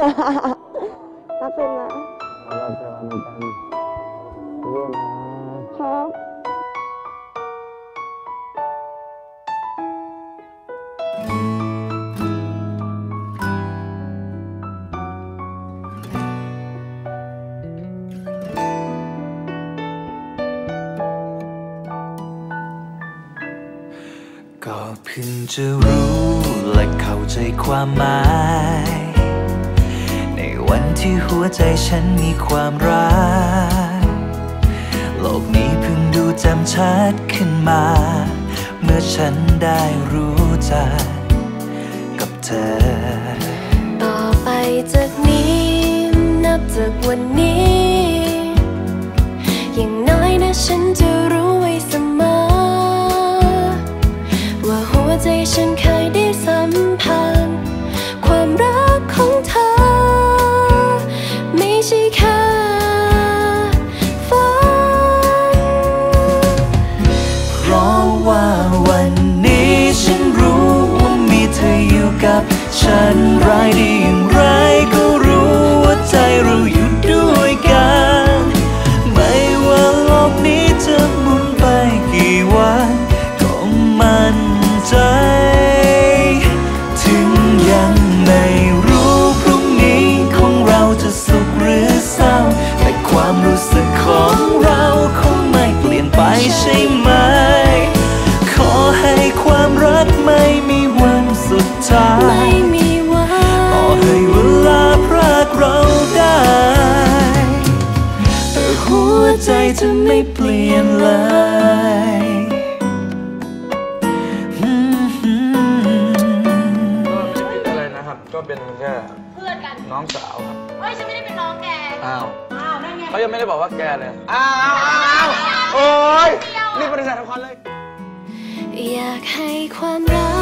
รักเป็นนะเราเจอกันเหมือนกันเรียนนะครับก็เพิ่งจะรู้และเข้าใจความหมาย วันที่หัวใจฉันมีความรัก โลกนี้เพิ่งดูจ่มชัดขึ้นมา เมื่อฉันได้รู้จักกับเธอ ต่อไปจากนี้ นับจากวันนี้ อย่างน้อยนะฉันจะ ฉันร้ายดี ไม่เปลี่ยนเลยอืมก็ไม่ได้อะไรนะครับ ก็เป็นแค่เพื่อนกันน้องสาวครับเฮ้ยฉันไม่ได้เป็นน้องแก อ้าว อ้าวนั่นไงเขายังไม่ได้บอกว่าแกเลย อ้าวอ้าวโอ๊ยนี่บริษัทละครเลย อยากให้ความรัก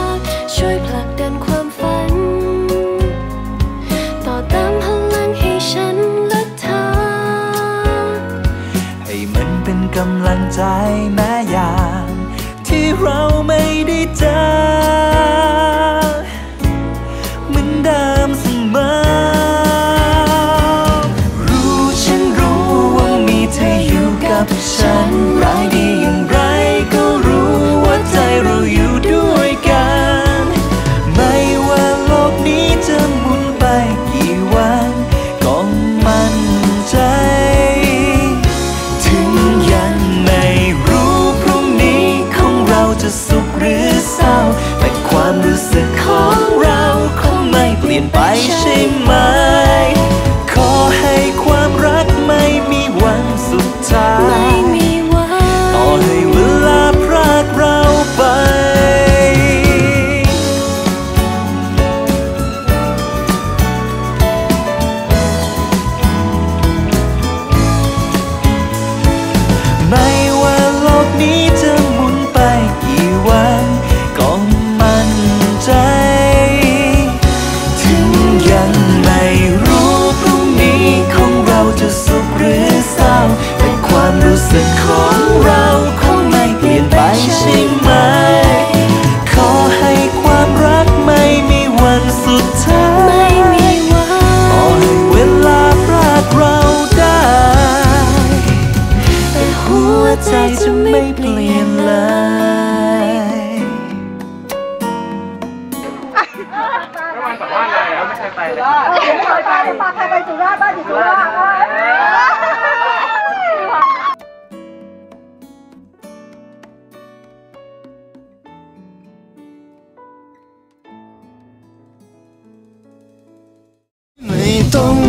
กำลังใจแม้อย่างที่เราไม่ได้เจอ ยนไปใช่ไหม ขอให้ความรักไม่มีวันสุดท้ายต่อให้เวลาพรากเราไป ไม่ว่าโลกนี้ ไม่ต้องรู้ว่า